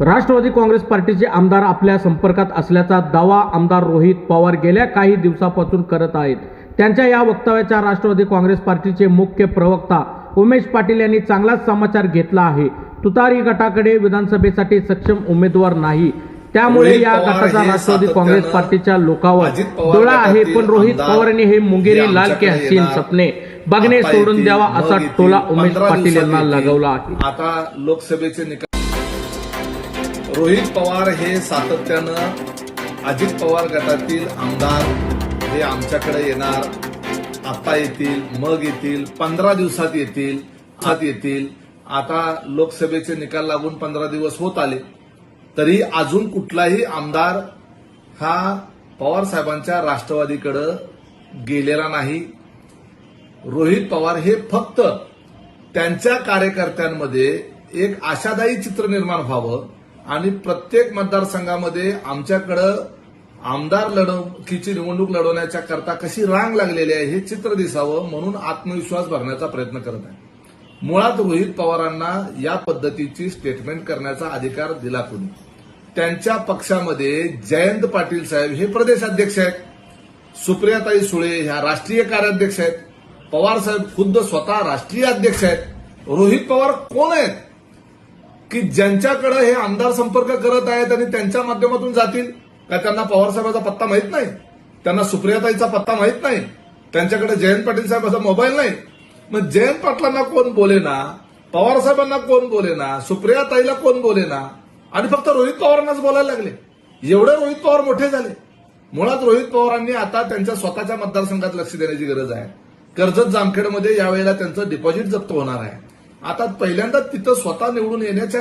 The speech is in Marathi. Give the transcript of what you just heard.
राष्ट्रवादी काँग्रेस पार्टीचे आमदार आपल्या संपर्कात असल्याचा दावा आमदार रोहित पवार गेल्या काही दिवसापासून करत आहेत त्यांच्या या वक्तव्याचा राष्ट्रवादी काँग्रेस पार्टीचे मुख्य प्रवक्ता उमेश पाटील यांनी चांगलाच समाचार घेतला आहे तुतारी गटाकडे विधानसभेसाठी सक्षम उमेदवार नाही त्यामुळे या गटाचा राष्ट्रवादी काँग्रेस पार्टीच्या लोकांवर डोळा आहे पण रोहित पवारांनी हे मुंगेरी लाल के हसीन. सपने बघणे सोडून द्यावा असा टोला उमेश पाटील यांना. लगावला आहे आता लोकसभेचे निकाल रोहित पवार हे सातत्यानं अजित पवार गटातील आमदार. हे आमच्याकडे येणार. आता येतील मग येतील पंधरा दिवसात येतील आत येतील. आता लोकसभेचे निकाल लागून पंधरा दिवस होत आले. तरी अजून कुठलाही आमदार हा पवार साहेबांच्या राष्ट्रवादीकडे गेलेला नाही. रोहित पवार हे फक्त त्यांच्या कार्यकर्त्यांमध्ये एक आशादायी चित्र निर्माण व्हावं. आणि प्रत्येक मतदारसंघामध्ये आमच्याकडं आमदार लढवकीची निवडणूक लढवण्याच्या करता कशी रांग लागलेली आहे हे चित्र दिसावं म्हणून आत्मविश्वास भरण्याचा प्रयत्न करत आहे. मुळात रोहित पवारांना या पद्धतीची स्टेटमेंट करण्याचा अधिकार दिला कोणी? त्यांच्या पक्षामध्ये जयंत पाटील साहेब हे प्रदेशाध्यक्ष आहेत. सुप्रियाताई सुळे ह्या राष्ट्रीय कार्याध्यक्ष आहेत. पवार साहेब खुद्द स्वतः राष्ट्रीय अध्यक्ष आहेत. रोहित पवार कोण आहेत? की ज्यांच्याकडे हे आमदार संपर्क करत आहेत आणि त्यांच्या माध्यमातून जातील का त्यांना पवारसाहेबाचा पत्ता माहीत नाही? त्यांना सुप्रियाताईचा पत्ता माहीत नाही? त्यांच्याकडे जयंत पाटील साहेबाचा मोबाईल नाही? मग जयंत पाटलांना कोण बोले ना? पवारसाहेबांना कोण बोले ना? सुप्रियाताईला कोण बोले ना? आणि फक्त रोहित पवारांनाच बोलायला लागले. एवढे रोहित पवार मोठे झाले. मुळात रोहित पवारांनी आता त्यांच्या स्वतःच्या मतदारसंघात लक्ष देण्याची गरज आहे. कर्जत जामखेडमध्ये यावेळेला त्यांचं डिपॉझिट जप्त होणार आहे. आता पहिल्यांदा तिथं स्वतः निवडून येण्याच्या